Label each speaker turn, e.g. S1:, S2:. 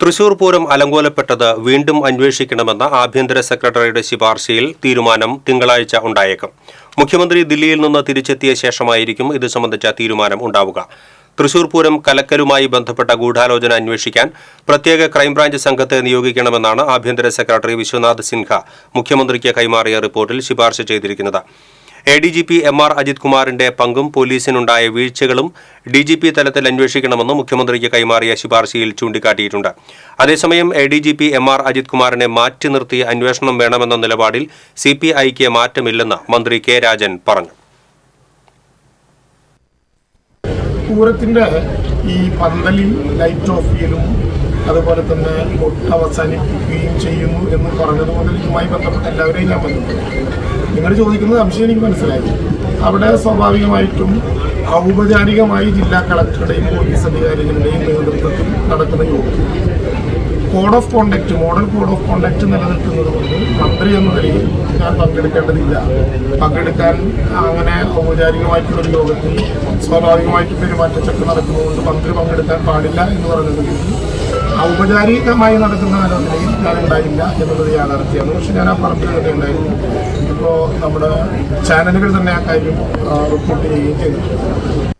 S1: തൃശൂർ പൂരം അലങ്കോലപ്പെട്ടത് വീണ്ടും അന്വേഷിക്കണമെന്ന ആഭ്യന്തര സെക്രട്ടറിയുടെ ശുപാർശയിൽ തീരുമാനം തിങ്കളാഴ്ച ഉണ്ടായേക്കും. മുഖ്യമന്ത്രി ദില്ലിയിൽ നിന്ന് തിരിച്ചെത്തിയ ശേഷമായിരിക്കും ഇത് സംബന്ധിച്ച തീരുമാനം ഉണ്ടാവുക. തൃശൂർ പൂരം കലക്കലുമായി ബന്ധപ്പെട്ട ഗൂഢാലോചന അന്വേഷിക്കാൻ പ്രത്യേക ക്രൈംബ്രാഞ്ച് സംഘത്തെ നിയോഗിക്കണമെന്നാണ് ആഭ്യന്തര സെക്രട്ടറി വിശ്വനാഥ് സിൻഹ മുഖ്യമന്ത്രിക്ക് കൈമാറിയ റിപ്പോർട്ടിൽ ശുപാർശ ചെയ്തിരിക്കുന്നത്. A D G P M R Ajith കുമാറിന്റെ പങ്കും പോലീസിനുണ്ടായ വീഴ്ചകളും ഡി ജി പി തലത്തിൽ അന്വേഷിക്കണമെന്ന് മുഖ്യമന്ത്രിക്ക് കൈമാറിയ ശുപാർശയിൽ ചൂണ്ടിക്കാട്ടിയിട്ടുണ്ട്. അതേസമയം A D G P M R Ajith കുമാറിനെ മാറ്റി നിർത്തി അന്വേഷണം വേണമെന്ന നിലപാടിൽ സി പി ഐക്ക് മാറ്റമില്ലെന്ന് മന്ത്രി കെ രാജൻ പറഞ്ഞു.
S2: ഈ പന്തലിൽ ലൈറ്റ് ഓഫ് ചെയ്യലും അതുപോലെ തന്നെ അവസാനിപ്പിക്കുകയും ചെയ്യുന്നു എന്ന് പറഞ്ഞതുകൊണ്ട് ഇതുമായി ബന്ധപ്പെട്ട എല്ലാവരെയും ഞാൻ ബന്ധപ്പെട്ടു നിങ്ങൾ ചോദിക്കുന്നത് സംശയം എനിക്ക് മനസ്സിലായി. അവിടെ സ്വാഭാവികമായിട്ടും ഔപചാരികമായി ജില്ലാ കളക്ടറുടെയും പോലീസ് അധികാരികളുടെയും നേതൃത്വത്തിൽ നടക്കുന്ന യോഗം. Code of conduct model code of conduct നിലനിൽക്കുന്നത് കൊണ്ട് മന്ത്രി എന്ന നിലയിൽ ഞാൻ പങ്കെടുക്കേണ്ടതില്ല. പങ്കെടുക്കാൻ അങ്ങനെ ഔപചാരികമായിട്ടുള്ള ഒരു യോഗത്തിൽ സ്വാഭാവികമായിട്ടും പെരുമാറ്റച്ചക്ക് നടക്കുന്നതുകൊണ്ട് മന്ത്രി പങ്കെടുക്കാൻ പാടില്ല എന്ന് പറഞ്ഞതിൽ ഔപചാരികമായി നടക്കുന്ന ആലോചനയിൽ ഞാൻ ഉണ്ടായില്ല എന്നുള്ളത് യാഥാർത്ഥ്യമാണ്. പക്ഷെ ഞാൻ ആ പറമ്പിൽ ഉണ്ടായിരുന്നു. ഇപ്പോൾ നമ്മുടെ ചാനലുകൾ തന്നെ ആ കാര്യം റിപ്പോർട്ട് ചെയ്യുകയും ചെയ്തിട്ടുണ്ട്.